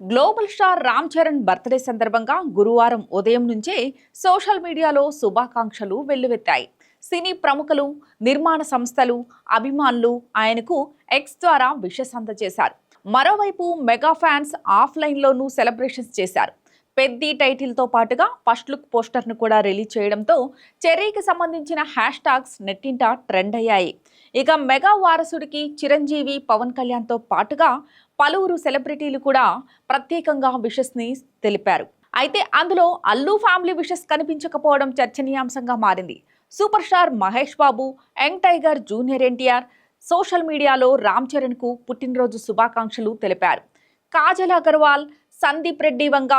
Global star Ram Charan birthday సందర్భంగా గురువారం ఉదయం నుంచే సోషల్ మీడియాలో శుభాకాంక్షలు వెల్లువెత్తాయి. సినీ ప్రముఖులు నిర్మాణ సంస్థలు అభిమానులు ఆయనకు ఎక్స్ ద్వారా విషెస్ అందజేశారు మరోవైపు మెగా ఫ్యాన్స్ ఆఫ్లైన్లోనూ సెలబ్రేషన్స్ చేశారు. పెద్ది టైటిల్తో పాటుగా ఫస్ట్ లుక్ పోస్టర్ను కూడా రిలీజ్ చేయడంతో చెర్రీకి సంబంధించిన హ్యాష్ ట్యాగ్స్ నెట్టింట ట్రెండ్ అయ్యాయి. ఇక మెగా వారసుడికి చిరంజీవి పవన్ కళ్యాణ్తో పాటుగా పలువురు సెలబ్రిటీలు కూడా ప్రత్యేకంగా విషెస్ని తెలిపారు. అయితే అందులో అల్లు ఫ్యామిలీ విషెస్ కనిపించకపోవడం చర్చనీయాంశంగా మారింది. Super star Mahesh Babu young tiger junior NTR social మీడియాలో రామ్ చరణ్కు పుట్టినరోజు శుభాకాంక్షలు తెలిపారు. కాజల్ అగర్వాల్ సందీప్ రెడ్డి వంగ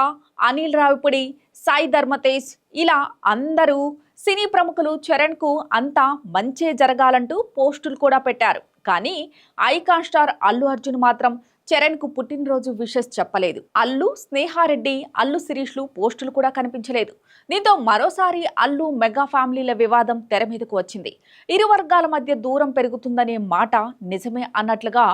అనిల్ రావిపూడి సాయి ధర్మతేజ్ ఇలా అందరూ సినీ ప్రముఖులు చరణ్కు అంతా మంచే జరగాలంటూ పోస్టులు కూడా పెట్టారు. కానీ ఐకాన్ స్టార్ అల్లు అర్జున్ మాత్రం చరణ్కు పుట్టినరోజు విషెస్ చెప్పలేదు. అల్లు స్నేహారెడ్డి అల్లు శిరీష్లు పోస్టులు కూడా కనిపించలేదు. దీంతో మరోసారి అల్లు మెగా ఫ్యామిలీల వివాదం తెర మీదకు వచ్చింది. ఇరు వర్గాల మధ్య దూరం పెరుగుతుందనే మాట నిజమే అన్నట్లుగా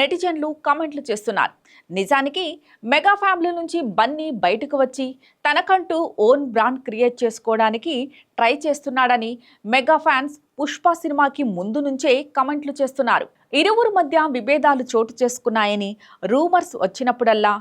నెటిజన్లు కామెంట్లు చేస్తున్నారు. నిజానికి మెగా ఫ్యామిలీ నుంచి బన్నీ బయటకు వచ్చి తనకంటూ ఓన్ బ్రాండ్ క్రియేట్ చేసుకోవడానికి ట్రై చేస్తున్నాడని మెగా ఫ్యాన్స్ పుష్ప సినిమాకి ముందు నుంచే కమెంట్లు చేస్తున్నారు. ఇరువురు మధ్య విభేదాలు చోటు చేసుకున్నాయని రూమర్స్ వచ్చినప్పుడల్లా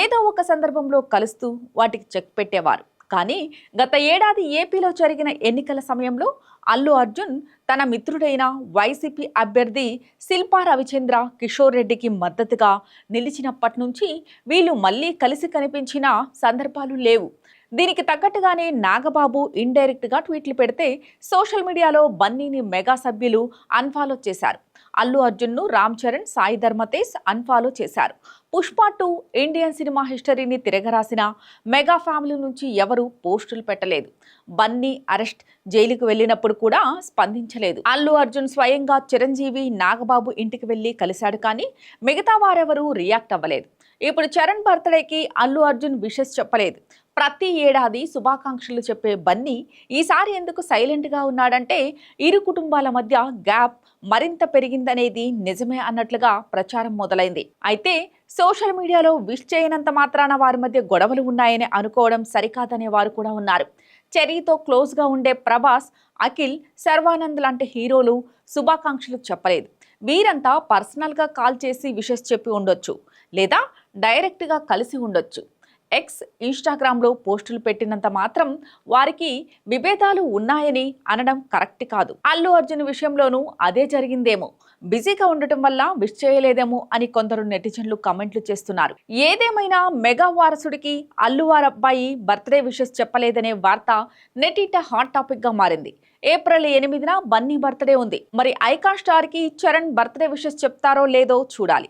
ఏదో ఒక సందర్భంలో కలుస్తూ వాటికి చెక్ పెట్టేవారు. కానీ గత ఏడాది ఏపీలో జరిగిన ఎన్నికల సమయంలో అల్లు అర్జున్ తన మిత్రుడైన వైసీపీ అభ్యర్థి శిల్పా రవిచంద్ర కిషోర్ రెడ్డికి మద్దతుగా నిలిచినప్పటి నుంచి వీళ్ళు మళ్ళీ కలిసి కనిపించిన సందర్భాలు లేవు. దీనికి తగ్గట్టుగానే నాగబాబు ఇండైరెక్ట్గా ట్వీట్లు పెడితే సోషల్ మీడియాలో బన్నీని మెగా సభ్యులు అన్ఫాలో చేశారు. అల్లు అర్జున్ను రామ్ చరణ్ సాయి ధర్మతేజ్ అన్ఫాలో చేశారు. పుష్ప టూ ఇండియన్ సినిమా హిస్టరీని తిరగరాసిన మెగా ఫ్యామిలీ నుంచి ఎవరు పోస్టులు పెట్టలేదు. బన్నీ అరెస్ట్ జైలుకు వెళ్ళినప్పుడు కూడా స్పందించలేదు. అల్లు అర్జున్ స్వయంగా చిరంజీవి నాగబాబు ఇంటికి వెళ్ళి కలిశాడు కానీ మిగతా వారెవరూ రియాక్ట్ అవ్వలేదు. ఇప్పుడు చరణ్ బర్త్డేకి అల్లు అర్జున్ విషెస్ చెప్పలేదు. ప్రతి ఏడాది శుభాకాంక్షలు చెప్పే బన్నీ ఈసారి ఎందుకు సైలెంట్గా ఉన్నాడంటే ఇరు కుటుంబాల మధ్య గ్యాప్ మరింత పెరిగిందనేది నిజమే అన్నట్లుగా ప్రచారం మొదలైంది. అయితే సోషల్ మీడియాలో విష్ చేయనంత మాత్రాన వారి మధ్య గొడవలు ఉన్నాయని అనుకోవడం సరికాదనే వారు కూడా ఉన్నారు. చెరీతో క్లోజ్గా ఉండే ప్రభాస్ అఖిల్ శర్వానంద్ లాంటి హీరోలు శుభాకాంక్షలు చెప్పలేదు. వీరంతా పర్సనల్గా కాల్ చేసి విషెస్ చెప్పి ఉండొచ్చు లేదా డైరెక్ట్గా కలిసి ఉండొచ్చు. ఎక్స్ ఇన్స్టాగ్రామ్లో పోస్టులు పెట్టినంత మాత్రం వారికి విభేదాలు ఉన్నాయని అనడం కరెక్ట్ కాదు. అల్లు అర్జున్ విషయంలోనూ అదే జరిగిందేమో. బిజీగా ఉండటం వల్ల విష్ చేయలేదేమో అని కొందరు నెటిజన్లు కమెంట్లు చేస్తున్నారు. ఏదేమైనా మెగా వారసుడికి అల్లు వారబ్బాయి బర్త్డే విషెస్ చెప్పలేదనే వార్త నెటిట హాట్ టాపిక్గా మారింది. ఏప్రిల్ ఎనిమిదిన బన్నీ బర్త్డే ఉంది. మరి ఐకాన్ స్టార్కి చరణ్ బర్త్డే విషెస్ చెప్తారో లేదో చూడాలి.